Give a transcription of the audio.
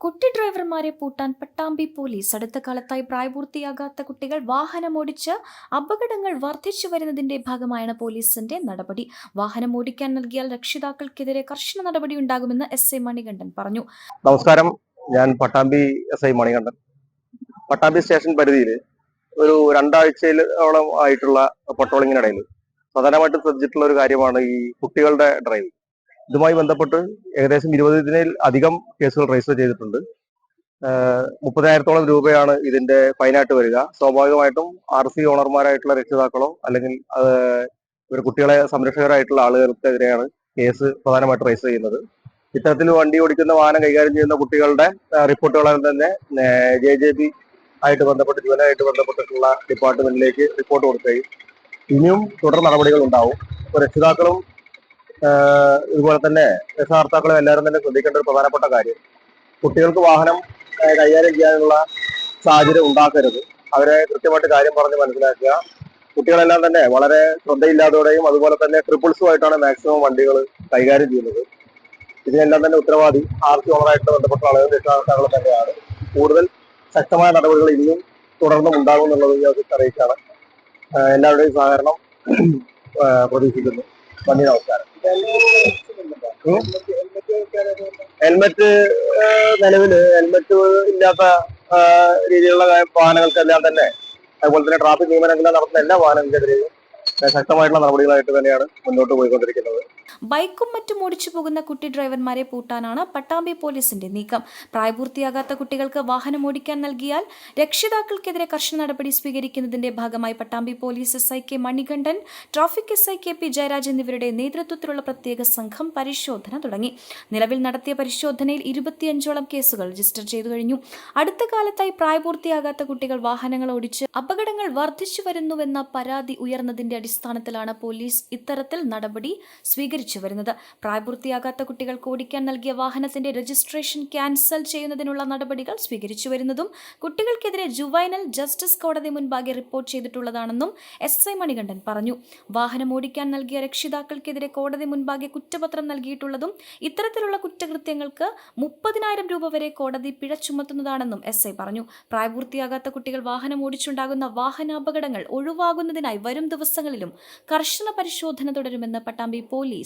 കുട്ടി ഡ്രൈവർമാരെ പൂട്ടാൻ പട്ടാമ്പി പോലീസ് അടുത്ത കാലത്തായി പ്രായപൂർത്തിയാകാത്ത കുട്ടികൾ വാഹനമോടിച്ച് അപകടങ്ങൾ വർദ്ധിച്ചു വരുന്നതിന്റെ ഭാഗമായാണ് പോലീസിന്റെ നടപടി. വാഹനം ഓടിക്കാൻ നൽകിയാൽ രക്ഷിതാക്കൾക്കെതിരെ കർശന നടപടി ഉണ്ടാകുമെന്ന് എസ് ഐ മണികണ്ഠൻ പറഞ്ഞു. നമസ്കാരം. ഞാൻ Pattambi S I Manikandan. Pattambi station പരിധിയിൽ ഒരു രണ്ടാഴ്ചയിലോളം ആയിട്ടുള്ള പട്രോളിങ്ങിനിടയിൽ പ്രധാനമായിട്ടും ശ്രദ്ധിച്ചിട്ടുള്ള ഒരു കാര്യമാണ് ഈ കുട്ടികളുടെ ഡ്രൈവ് ഇതുമായി ബന്ധപ്പെട്ട് ഏകദേശം ഇരുപതിനിൽ അധികം കേസുകൾ രജിസ്റ്റർ ചെയ്തിട്ടുണ്ട്. മുപ്പതിനായിരത്തോളം രൂപയാണ് ഇതിന്റെ ഫൈനായിട്ട് വരിക. സ്വാഭാവികമായിട്ടും ആർ സി ഓണർമാരായിട്ടുള്ള രക്ഷിതാക്കളോ അല്ലെങ്കിൽ ഇവർ കുട്ടികളെ സംരക്ഷകരായിട്ടുള്ള ആളുകൾക്കെതിരെയാണ് കേസ് പ്രധാനമായിട്ട് രജിസ്റ്റർ ചെയ്യുന്നത്. ഇത്തരത്തിൽ വണ്ടി ഓടിക്കുന്ന വാഹനം കൈകാര്യം ചെയ്യുന്ന കുട്ടികളുടെ റിപ്പോർട്ടുകളെല്ലാം തന്നെ ജെ ജെ ബി ആയിട്ട് ബന്ധപ്പെട്ട് ജുവനായിട്ട് ബന്ധപ്പെട്ടിട്ടുള്ള ഡിപ്പാർട്ട്മെന്റിലേക്ക് റിപ്പോർട്ട് കൊടുക്കുകയും ഇനിയും തുടർ നടപടികൾ ഉണ്ടാവും. രക്ഷിതാക്കളും ഇതുപോലെ തന്നെ രക്ഷകർത്താക്കളും എല്ലാവരും തന്നെ ശ്രദ്ധിക്കേണ്ട ഒരു പ്രധാനപ്പെട്ട കാര്യം. കുട്ടികൾക്ക് വാഹനം കൈകാര്യം ചെയ്യാനുള്ള സാഹചര്യം ഉണ്ടാക്കരുത്. അവരെ കൃത്യമായിട്ട് കാര്യം പറഞ്ഞ് മനസ്സിലാക്കുക. കുട്ടികളെല്ലാം തന്നെ വളരെ ശ്രദ്ധയില്ലാതോടെയും അതുപോലെ തന്നെ ട്രിപ്പിൾസുമായിട്ടാണ് മാക്സിമം വണ്ടികൾ കൈകാര്യം ചെയ്യുന്നത്. ഇതിനെല്ലാം തന്നെ ഉത്തരവാദി ആർ സി ഓണറായിട്ട് ബന്ധപ്പെട്ട ആളുകൾ രക്ഷകർത്താക്കൾ തന്നെയാണ്. കൂടുതൽ ശക്തമായ നടപടികൾ ഇനിയും തുടർന്നും ഉണ്ടാകും എന്നുള്ളത് ഞാൻ അറിയിച്ചാണ് എല്ലാവരുടെയും സഹകരണം പ്രതീക്ഷിക്കുന്നു. നന്ദി നമസ്കാരം. ഹെൽമെറ്റ് നിലവിൽ ഹെൽമറ്റ് ഇല്ലാത്ത രീതിയിലുള്ള വാഹനങ്ങൾക്കെല്ലാം തന്നെ അതുപോലെ തന്നെ ട്രാഫിക് നിയമനങ്ങൾ നടത്തുന്ന എല്ലാ വാഹനങ്ങൾക്കെതിരെയും ശക്തമായിട്ടുള്ള നടപടികളായിട്ട് തന്നെയാണ് മുന്നോട്ട് പോയിക്കൊണ്ടിരിക്കുന്നത്. ബൈക്കും മറ്റും ഓടിച്ചു പോകുന്ന കുട്ടി ഡ്രൈവർമാരെ പൂട്ടാനാണ് പട്ടാമ്പി പോലീസിന്റെ നീക്കം. പ്രായപൂർത്തിയാകാത്ത കുട്ടികൾക്ക് വാഹനം ഓടിക്കാൻ നൽകിയാൽ രക്ഷിതാക്കൾക്കെതിരെ കർശന നടപടി സ്വീകരിക്കുന്നതിന്റെ ഭാഗമായി Pattambi police S I K Manikandan traffic S I K P Jayaraj എന്നിവരുടെ നേതൃത്വത്തിലുള്ള പ്രത്യേക സംഘം പരിശോധന തുടങ്ങി. നിലവിൽ നടത്തിയ പരിശോധനയിൽ ഇരുപത്തിയഞ്ചോളം കേസുകൾ രജിസ്റ്റർ ചെയ്തു കഴിഞ്ഞു. അടുത്ത കാലത്തായി പ്രായപൂർത്തിയാകാത്ത കുട്ടികൾ വാഹനങ്ങൾ ഓടിച്ച് അപകടങ്ങൾ വർദ്ധിച്ചു വരുന്നുവെന്ന പരാതി ഉയർന്നതിന്റെ അടിസ്ഥാനത്തിലാണ് പോലീസ് ഇത്തരത്തിൽ നടപടി സ്വീകരിച്ചു വരുന്നത്. പ്രായപൂർത്തിയാകാത്ത കുട്ടികൾക്ക് ഓടിക്കാൻ നൽകിയ വാഹനത്തിന്റെ രജിസ്ട്രേഷൻ ക്യാൻസൽ ചെയ്യുന്നതിനുള്ള നടപടികൾ സ്വീകരിച്ചു വരുന്നതും കുട്ടികൾക്കെതിരെ ജുവൈനൽ ജസ്റ്റിസ് കോടതി മുൻപാകെ റിപ്പോർട്ട് ചെയ്തിട്ടുള്ളതാണെന്നും എസ് ഐ മണികണ്ഠൻ പറഞ്ഞു. വാഹനം ഓടിക്കാൻ നൽകിയ രക്ഷിതാക്കൾക്കെതിരെ കോടതി മുൻപാകെ കുറ്റപത്രം നൽകിയിട്ടുള്ളതും ഇത്തരത്തിലുള്ള കുറ്റകൃത്യങ്ങൾക്ക് മുപ്പതിനായിരം രൂപ വരെ കോടതി പിഴ ചുമത്തുന്നതാണെന്നും എസ് ഐ പറഞ്ഞു. പ്രായപൂർത്തിയാകാത്ത കുട്ടികൾ വാഹനം ഓടിച്ചുണ്ടാകുന്ന വാഹനാപകടങ്ങൾ ഒഴിവാകുന്നതിനായി വരും ദിവസങ്ങളിലും കർശന പരിശോധന തുടരുമെന്ന് പട്ടാമ്പി പോലീസ്